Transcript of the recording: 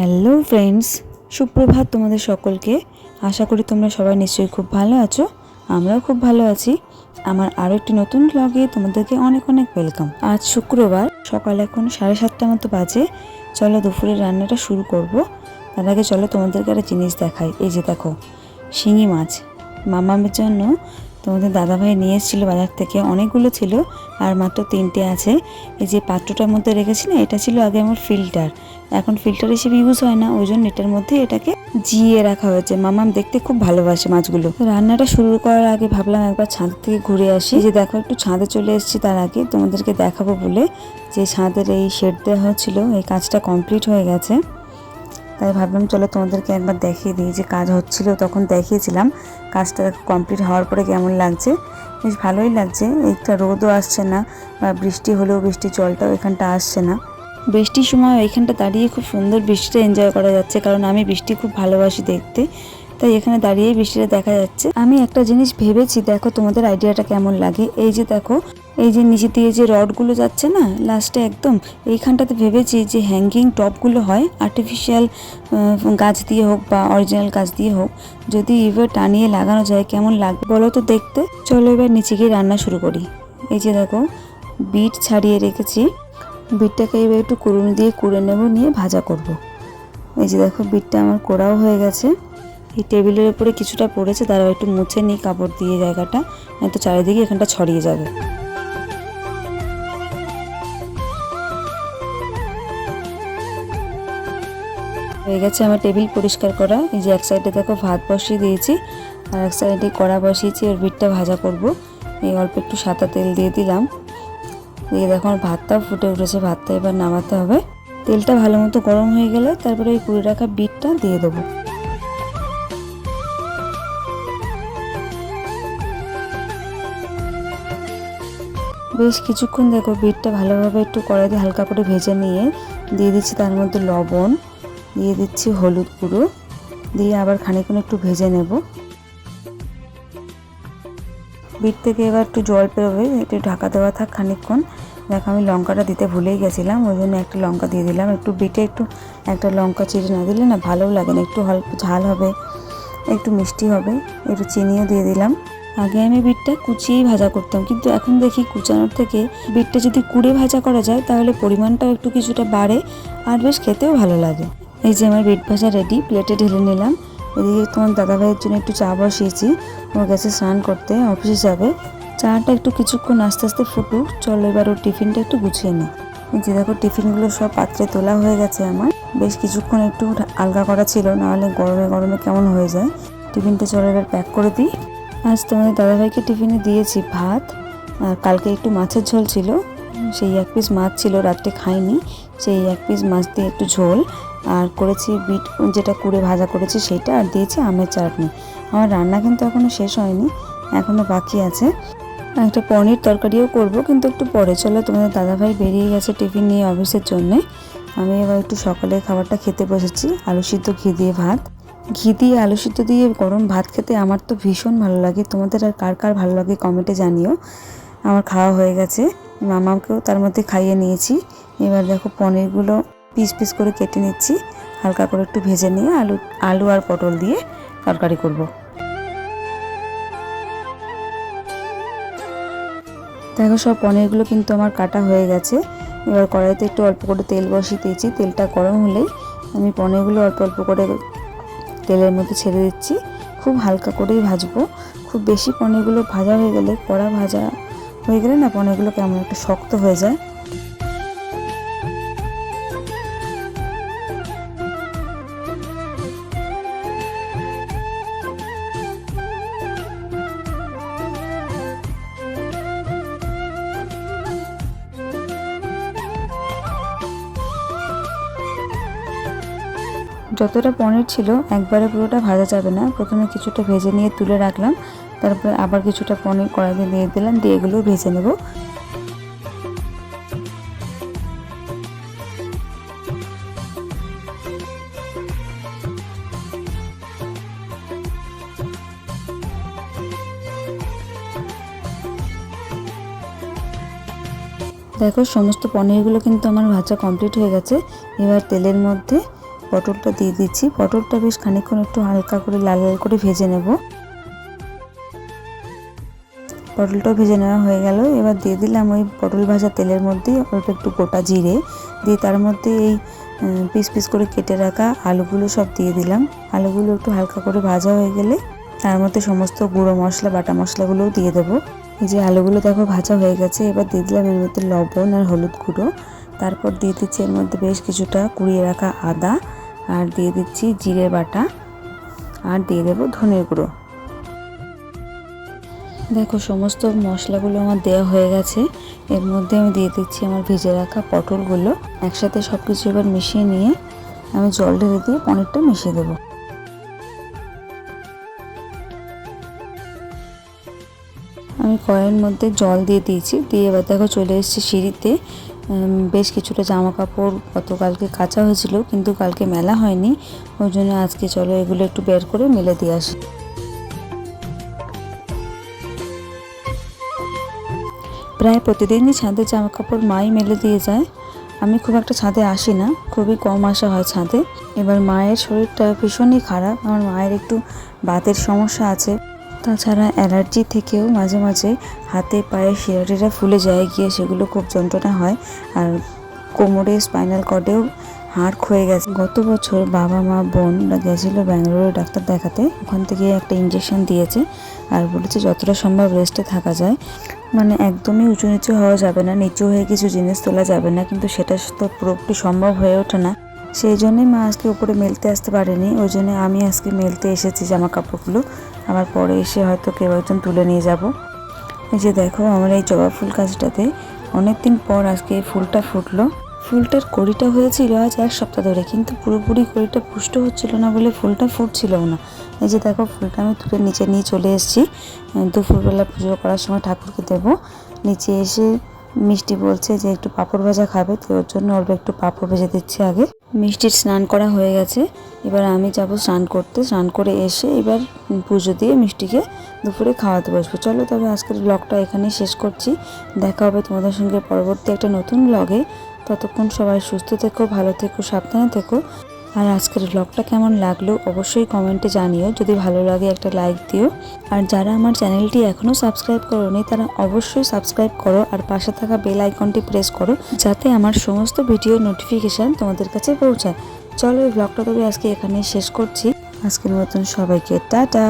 Hello friends, সুপ্রভাত তোমাদের সকলকে। আশা করি তোমরা সবাই নিশ্চয়ই খুব ভালো আছো, আমরাও খুব ভালো আছি। আমার আরও একটি নতুন ব্লগে তোমাদেরকে অনেক অনেক ওয়েলকাম আজ শুক্রবার, সকাল এখন সাড়ে সাতটা মতো বাজে। চলো দুপুরের রান্নাটা শুরু করব। তার আগে চলো তোমাদেরকে একটা জিনিস দেখাই। এই যে দেখো, শিঙি মাছ। মামামের জন্য তোমাদের দাদাভাই নিয়ে এসেছিল বাজার থেকে, অনেকগুলো ছিল আর মাত্র তিনটে আছে। এই যে পাত্রটার মধ্যে রেখেছি না, এটা ছিল আগে আমার ফিল্টার এখন ফিল্টার হিসেবে ইউজ হয় না, ওই জন্য এটার মধ্যে এটাকে জিয়ে রাখা হয়েছে। মামাম দেখতে খুব ভালোবাসে মাছগুলো। রান্নাটা শুরু করার আগে ভাবলাম একবার ছাদ থেকে ঘুরে আসি। যে দেখো, একটু ছাদে চলে এসেছি তার আগে, তোমাদেরকে দেখাবো বলে যে ছাদের এই শেড দেওয়া হচ্ছিল এই কাজটা কমপ্লিট হয়ে গেছে। তাই ভাবলাম, চলো তোমাদেরকে একবার দেখিয়ে দিই যে কাজ হচ্ছিল। তখন দেখিয়েছিলাম, কাজটা কমপ্লিট হওয়ার পরে কেমন লাগছে। বেশ ভালোই লাগছে, একটা রোদও আসছে না, বা বৃষ্টি হলেও বৃষ্টির জলটাও এখানটা আসছে না। বৃষ্টির সময় এইখানটা দাঁড়িয়ে খুব সুন্দর বৃষ্টিটা এনজয় করা যাচ্ছে, কারণ আমি বৃষ্টি খুব ভালোবাসি দেখতে। তাই এখানে দাঁড়িয়ে বৃষ্টিটা দেখা যাচ্ছে। আমি একটা জিনিস ভেবেছি, দেখো তোমাদের আইডিয়াটা কেমন লাগে? এই যে দেখো এই যে নিচে দিয়ে যে রডগুলো যাচ্ছে না লাস্টে একদম এইখানটাতে ভেবেছি যে হ্যাঙ্গিং টপগুলো হয় আর্টিফিশিয়াল গাছ দিয়ে হোক বা অরিজিনাল গাছ দিয়ে হোক, যদি এবার টানিয়ে লাগানো যায় কেমন লাগবে বলো তো দেখতে। চলো এবার নিচে গিয়ে রান্না শুরু করি। এই যে দেখো বিট ছাড়িয়ে রেখেছি। বিটটাকে এবার একটু কুড়ুনি দিয়ে কুড়ে নেব, নিয়ে ভাজা করব। এই যে দেখো বিটটা আমার কোড়াও হয়ে গেছে। এই টেবিলের উপরে কিছুটা পড়েছে তারা একটু মুছে নিই কাপড় দিয়ে জায়গাটা, নয়তো চারিদিকে এখানটা ছড়িয়ে যাবে। হয়ে গেছে আমার টেবিল পরিষ্কার করা। এই যে এক সাইডে দেখো ভাত বসিয়ে দিয়েছি, আর এক সাইডে কড়া বসিয়েছি আর বিটটা ভাজা করব। এই অল্প একটু সাদা তেল দিয়ে দিলাম। দিয়ে দেখো আমার ভাতটাও ফুটে উঠেছে, ভাতটা এবার নামাতে হবে। তেলটা ভালো মতো গরম হয়ে গেলে তারপরে ওই কুড়ি রাখা বিটটা দিয়ে দেবো। বেশ কিছুক্ষণ দেখো বিটটা ভালোভাবে একটু কড়াইতে হালকা করে ভেজে নিয়ে দিয়ে দিচ্ছি তার মধ্যে লবণ। দিয়ে দিচ্ছি হলুদ গুঁড়ো। দিয়ে আবার খানিকক্ষণ একটু ভেজে নেব। বিট থেকে এবার একটু জল পেরোবে, একটু ঢাকা দেওয়া থাক খানিকক্ষণ। দেখো, আমি লঙ্কাটা দিতে ভুলেই গেছিলাম, ওই জন্য একটা লঙ্কা দিয়ে দিলাম। একটু বিটে একটু, একটা লঙ্কা চিড়ে না দিলে না ভালোও লাগে না, একটু অল্প ঝাল হবে, একটু মিষ্টি হবে, একটু চিনিও দিয়ে দিলাম। আগে আমি বিটটা কুচিয়েই ভাজা করতাম, কিন্তু এখন দেখি কুচানোর থেকে বিটটা যদি কুড়ে ভাজা করা যায়, তাহলে পরিমাণটাও একটু কিছুটা বাড়ে, আর বেশ খেতেও ভালো লাগে। এই যে আমার বিট ভাজা রেডি প্লেটে ঢেলে নিলাম। এদিকে তোমার দাদাভাইয়ের জন্য একটু চা বসিয়েছি। ও গেছে স্নান করতে অফিসে যাবে। চাটা একটু কিছুক্ষণ আস্তে আস্তে ফুটুক। চলো এবার ওর টিফিনটা একটু গুছিয়ে নিই। যে দেখো, টিফিনগুলো সব পাত্রে তোলা হয়ে গেছে আমার। বেশ কিছুক্ষণ একটু আলগা করা ছিল, নাহলে গরমে গরমে কেমন হয়ে যায়। টিফিনটা চলো এবার প্যাক করে দিই। আজ তোমাদের দাদাভাইকে টিফিনে দিয়েছি ভাত। আর কালকে একটু মাছের ঝোল ছিল। সেই এক পিস মাছ ছিল, রাত্রে খাইনি। সেই এক পিস মাছ দিয়ে একটু ঝোল। আর করেছি বিট, যেটা কুড়ে ভাজা করেছি সেটা, আর দিয়েছি আমের চাটনি। আমার রান্না কিন্তু এখনও শেষ হয়নি এখনও বাকি আছে। একটা পনির তরকারিও করব, কিন্তু একটু পরে। চলো, তোমাদের দাদাভাই বেরিয়ে গেছে টিফিন নিয়ে অফিসের জন্যে। আমি এবার একটু সকালে খাবারটা খেতে বসেছি, আলু সিদ্ধ ঘি দিয়ে ভাত। ঘি দিয়ে আলু সিদ্ধ দিয়ে গরম ভাত খেতে আমার তো ভীষণ ভালো লাগে। তোমাদের আর কার কার ভালো লাগে কমেন্টে জানিও। আমার খাওয়া হয়ে গেছে, মামাকেও তার মধ্যে খাইয়ে নিয়েছি। এবার দেখো পনিরগুলো পিস পিস করে কেটে নিচ্ছি। হালকা করে একটু ভেজে নিয়ে আলু আলু আর পটল দিয়ে তরকারি করব। দেখো সব পনিরগুলো কিন্তু আমার কাটা হয়ে গেছে। এবার কড়াইতে একটু অল্প করে তেল বসিয়ে দিয়েছি। তেলটা গরম হলেই আমি পনিরগুলো অল্প অল্প করে তেলের মধ্যে ছেড়ে দিচ্ছি। খুব হালকা করেই ভাজবো। খুব বেশি পনিরগুলো ভাজা হয়ে গেলে, কড়া ভাজা হয়ে গেলে না পনিরগুলো কেমন একটা শক্ত হয়ে যায়। যতটা পনির ছিল, একবারে পুরোটা ভাজা যাবে না। প্রথমে কিছুটা ভেজে নিয়ে তুলে রাখলাম, তারপরে আবার কিছুটা পনির কড়াইতে দিয়ে দিলাম, দিয়ে এগুলো ভেজে নেব। দেখো, সমস্ত পনিরগুলো কিন্তু আমার ভাজা কমপ্লিট হয়ে গেছে। এবার তেলের মধ্যে পটলটা দিয়ে দিচ্ছি। পটলটা বেশ খানিকক্ষণ একটু হালকা করে লাল লাল করে ভেজে নেব। পটলটাও ভেজে নেওয়া হয়ে গেল। এবার দিয়ে দিলাম ওই পটল ভাজা তেলের মধ্যে অল্প একটু গোটা জিরে। দিয়ে তার মধ্যে এই পিস পিস করে কেটে রাখা আলুগুলো সব দিয়ে দিলাম। আলুগুলো একটু হালকা করে ভাজা হয়ে গেলে তার মধ্যে সমস্ত গুঁড়ো মশলা, বাটা মশলাগুলোও দিয়ে দেবো। যে আলুগুলো দেখো ভাজা হয়ে গেছে, এবার দিয়ে দিলাম এর মধ্যে লবণ আর হলুদ গুঁড়ো। তারপর দিয়ে দিচ্ছি এর মধ্যে বেশ কিছুটা কুড়িয়ে রাখা আদা। আর দিয়ে দিচ্ছি জিরে বাটা আর দিয়ে দেবো ধনের গুঁড়ো। দেখো, সমস্ত মশলাগুলো আমার দেওয়া হয়ে গেছে। এর মধ্যে আমি দিয়ে দিচ্ছি আমার ভেজে রাখা পটলগুলো। একসাথে সব কিছু এবার মিশিয়ে নিয়ে আমি জল ঢেলে দিয়ে পনিরটা মিশিয়ে দেবো। আমি কড়াইয়ের মধ্যে জল দিয়ে দিয়েছি। দিয়ে এবার দেখো চলে এসেছি সিঁড়িতে। বেশ কিছুটা জামা কাপড় গতকালকে কাঁচা হয়েছিল, কিন্তু কালকে মেলা হয়নি। ওই জন্য আজকে চলো এগুলো একটু বের করে মেলে দিয়ে আসি। প্রায় প্রতিদিনই ছাদে জামা কাপড় মাই মেলে দিয়ে যায়। আমি খুব একটা ছাদে আসি না, খুবই কম আসা হয় ছাদে। এবার মায়ের শরীরটা ভীষণই খারাপ, আমার মায়ের একটু বাতের সমস্যা আছে। তাছাড়া অ্যালার্জি থেকেও মাঝে মাঝে হাতে পায়ে শিরাটিরা ফুলে যায়, গিয়ে সেগুলো খুব যন্ত্রণা হয় আর কোমরে স্পাইনাল কর্ডেও হাড় ক্ষয়ে গেছে। গত বছর বাবা, মা বোনরা গেছিল ব্যাঙ্গালোরে ডাক্তার দেখাতে। ওখান থেকে একটা ইঞ্জেকশন দিয়েছে আর বলেছে যতটা সম্ভব রেস্টে থাকা যায়। মানে একদমই উঁচু নিচু হওয়া যাবে না, নিচু হয়ে কিছু জিনিস তোলা যাবে না, কিন্তু সেটা তো পুরোপুরি সম্ভব হয়ে ওঠে না। সেই জন্যই মা আজকে উপরে মেলতে আসতে পারেনি। ওই জন্য আমি আজকে মেলতে এসেছি জামা কাপড়গুলো আবার পরে এসে হয়তো কেউ একজন তুলে নিয়ে যাব। এই যে দেখো আমার এই জবা ফুল গাছটাতে অনেকদিন পর আজকে এই ফুলটা ফুটলো। ফুলটার কড়িটা হয়েছিল আজ এক সপ্তাহ ধরে, কিন্তু পুরোপুরি কড়িটা পুষ্ট হচ্ছিল না বলে ফুলটা ফুটছিল না। এই যে দেখো ফুলটা আমি তুলে নিচে নিয়ে চলে এসেছি। দুপুরবেলা পুজো করার সময় ঠাকুরকে দেব। নিচে এসে মিষ্টি বলছে যে একটু পাঁপড় ভাজা খাবে, তো ওর জন্য অল্প একটু পাঁপড় ভেজে দিচ্ছি আগে। মিষ্টির স্নান করা হয়ে গেছে। এবার আমি যাব স্নান করতে। স্নান করে এসে এবার পুজো দিয়ে মিষ্টিকে দুপুরে খাওয়াতে বসবো। চলো তবে আজকের ব্লগটা এখানেই শেষ করছি। দেখা হবে তোমাদের সঙ্গে পরবর্তী একটা নতুন ব্লগে। ততক্ষণ সবাই সুস্থ থেকো, ভালো থেকো, সাবধানে থেকো। আর আজকের ব্লগটা কেমন লাগল অবশ্যই কমেন্টে জানিও। যদি ভালো লাগে একটা লাইক দিও। আর যারা আমার চ্যানেলটি এখনও সাবস্ক্রাইব করোনি, তারা অবশ্যই সাবস্ক্রাইব করো আর পাশে থাকা বেল আইকনটি প্রেস করো, যাতে আমার সমস্ত ভিডিও নোটিফিকেশান তোমাদের কাছে পৌঁছায়। চলো এই ব্লগটা তবে আজকে এখানে শেষ করছি। আজকের মতন সবাইকে টাটা।